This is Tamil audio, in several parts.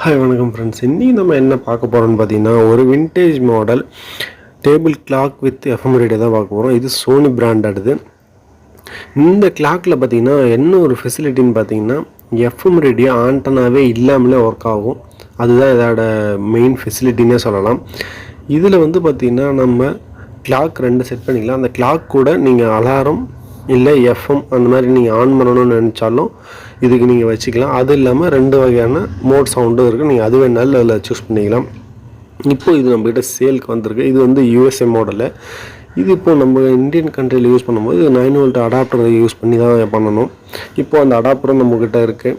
ஹாய் வணக்கம் ஃப்ரெண்ட்ஸ் இன்றைக்கி நம்ம என்ன பார்க்க போகிறோம்னு பார்த்தீங்கன்னா ஒரு vintage model table clock with FM radio தான் பார்க்க போகிறோம் இது சோனி பிராண்டடுது இந்த கிளாக்கில் பார்த்தீங்கன்னா என்ன ஒரு ஃபெசிலிட்டின்னு பார்த்தீங்கன்னா எஃப்எம் ரேடியோ ஆண்டனாவே இல்லாமலே ஒர்க் ஆகும். அதுதான் இதோட மெயின் ஃபெசிலிட்டின்னே சொல்லலாம். இதில் வந்து பார்த்திங்கன்னா நம்ம கிளாக் ரெண்டு செட் பண்ணிக்கலாம். அந்த கிளாக் கூட நீங்கள் அலாரம் இல்லை எஃப்எம் அந்த மாதிரி நீங்கள் ஆன் பண்ணணும்னு நினச்சாலும் இதுக்கு நீங்கள் வச்சுக்கலாம். அது இல்லாமல் ரெண்டு வகையான மோட் சவுண்டும் இருக்குது நீங்கள் அது வேணாலும் அதில் சூஸ் பண்ணிக்கலாம். இப்போ இது நம்மக்கிட்ட சேலுக்கு வந்திருக்கு. இது வந்து யூஎஸ்ஏ மாடலு இது இப்போ நம்ம இந்தியன் கண்ட்ரியில் யூஸ் பண்ணும்போது நைன் வோல்ட் அடாப்டரை யூஸ் பண்ணி தான் பண்ணணும். இப்போ அந்த அடாப்டரும் நம்மக்கிட்ட இருக்குது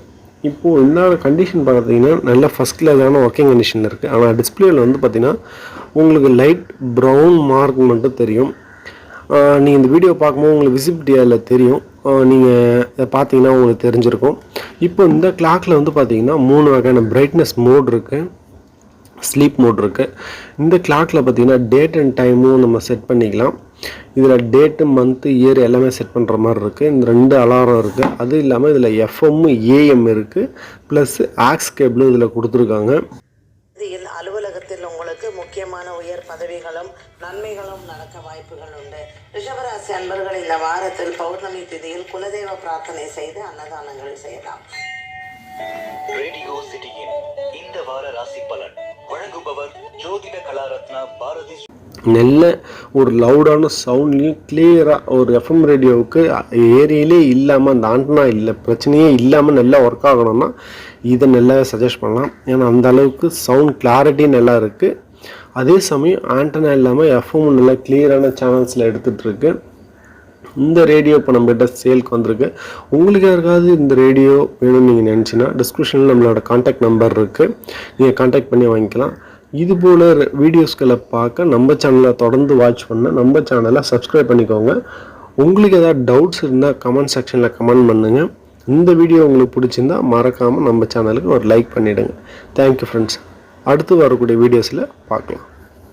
இப்போது என்னோட கண்டிஷன் பார்த்தீங்கன்னா நல்ல ஃபஸ்ட் கிளாஸான ஒர்க்கிங் கண்டிஷனில் இருக்குது ஆனால் டிஸ்பிளேயில் வந்து பார்த்தீங்கன்னா உங்களுக்கு லைட் ப்ரௌன் மார்க் மட்டும் தெரியும். நீங்கள் இந்த வீடியோ பார்க்கும்போது உங்களுக்கு விசிபிலிட்டி அதில் தெரியும். நீங்கள் இதை பார்த்தீங்கன்னா உங்களுக்கு தெரிஞ்சிருக்கும். இப்போ இந்த கிளாக்கில் வந்து பார்த்தீங்கன்னா மூணு வகையான பிரைட்னஸ் மோட் இருக்குது ஸ்லீப் மோட் இருக்குது இந்த கிளாக்கில் பார்த்தீங்கன்னா டேட் அண்ட் டைமும் நம்ம செட் பண்ணிக்கலாம். இதில் டேட்டு மந்த்து இயர் எல்லாமே செட் பண்ணுற மாதிரி இருக்குது இந்த ரெண்டு அலாரம் இருக்குது அது இல்லாமல் இதில் எஃப்எம் ஏஎம் இருக்குது ப்ளஸ் ஆக்ஸ் கேபிளும் இதில் கொடுத்துருக்காங்க. உங்களுக்கு முக்கியமான உயர் பதவிகளும் நன்மைகளும் நடக்க வாய்ப்புகள் உண்டு. ரிஷபராசி அன்பர்கள் இந்த வாரத்தில் பௌர்ணமி திதியில் குலதெய்வ பிரார்த்தனை செய்து அன்னதானங்கள் செய்யலாம். ரேடியோ சிட்டியின் இந்த வார ராசி பலன். வழங்குபவர் ஜோதிட கலாரத்னா பாரதி நல்ல ஒரு லவுடான சவுண்ட்லேயும் கிளியராக ஒரு எஃப்எம் ரேடியோவுக்கு ஏரியிலே இல்லாமல் அந்த ஆண்டனா இல்லை பிரச்சனையே இல்லாமல் நல்லா ஒர்க் ஆகணும்னா இதை நல்லா சஜஸ்ட் பண்ணலாம். ஏன்னா அந்த அளவுக்கு சவுண்ட் கிளாரிட்டி நல்லா இருக்குது அதே சமயம் ஆண்டனா இல்லாமல் எஃப்எம் நல்லா கிளியரான சேனல்ஸில் எடுத்துகிட்ருக்கு இந்த ரேடியோ இப்போ நம்மகிட்ட சேல்க்கு வந்திருக்கு. உங்களுக்கு யாருக்காவது இந்த ரேடியோ வேணும்னு நீங்கள் நினச்சின்னா டிஸ்கிரிப்ஷனில் நம்மளோட காண்டாக்ட் நம்பர் இருக்குது நீங்கள் காண்டாக்ட் பண்ணி வாங்கிக்கலாம். இது போல் வீடியோஸ்களை பார்க்க நம்ம சேனலை தொடர்ந்து வாட்ச் பண்ண நம்ம சேனலை சப்ஸ்கிரைப் பண்ணிக்கோங்க. உங்களுக்கு ஏதாவது டவுட்ஸ் இருந்தால் கமெண்ட் செக்ஷனில் கமெண்ட் பண்ணுங்கள் இந்த வீடியோ உங்களுக்கு பிடிச்சிருந்தா மறக்காமல் நம்ம சேனலுக்கு ஒரு லைக் பண்ணிவிடுங்க தேங்க்யூ ஃப்ரெண்ட்ஸ் அடுத்து வரக்கூடிய வீடியோஸில் பார்க்கலாம்.